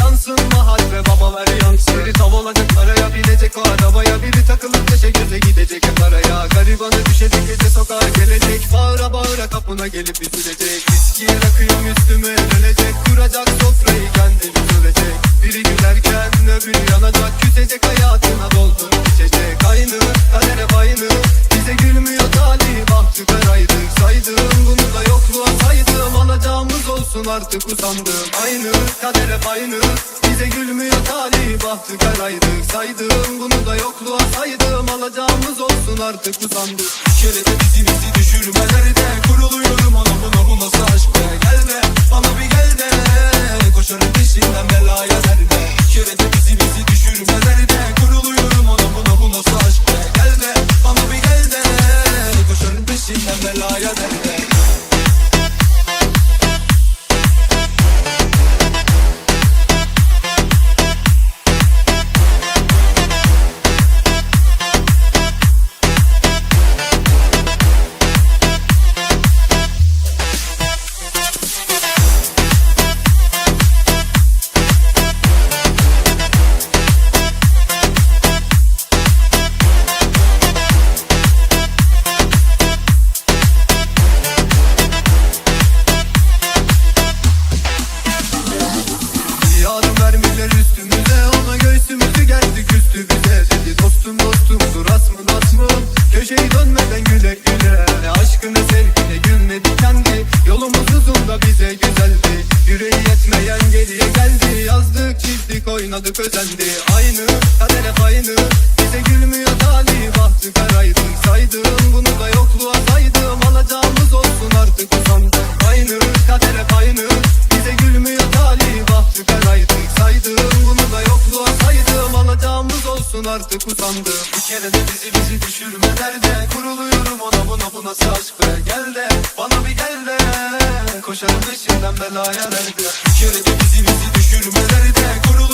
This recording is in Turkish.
Yansın mahal ve baba ver yansın Biri tav olacak paraya binecek o arabaya. Biri takılıp peşe göze gidecek hep araya. Garibanı düşecek gece sokağa gelecek. Bağıra bağıra kapına gelip üzülecek Viskiye rakıyım üstüme dönecek. Kuracak sofrayı kendi sürecek Biri gülerken öbürü yanacak. Küsecek hayatına doldurup Olsun artık usandım Aynı kadere aynı. Bize gülmüyor talih bahtı karaydık Saydım bunu da yokluğa saydım. Alacağımız olsun artık usandım Bir Köşeyi dönmeden güle güle. Aşkını sevgine gülmedi kendi Yolumuz uzun da bize güzeldi. Yüreği yetmeyen geriye geldi. Yazdık çizdik oynadık özendi. Aynı kader hep aynı. Bize gülmüyor talih bahtı karaydık Saydım bunu da yokluğa saydım. Alacağımız olsun artık usandım Aynı kader hep aynı. Bize gülmüyor artık usandım Bir kere de bizi bizi düşürme nerede Kuruluyorum ona buna bu nasıl aşk be Gel de bana bir gel de. Koşarım peşinden belaya nerede? Bir kere de bizi bizi düşürme nerede Kuruluyorum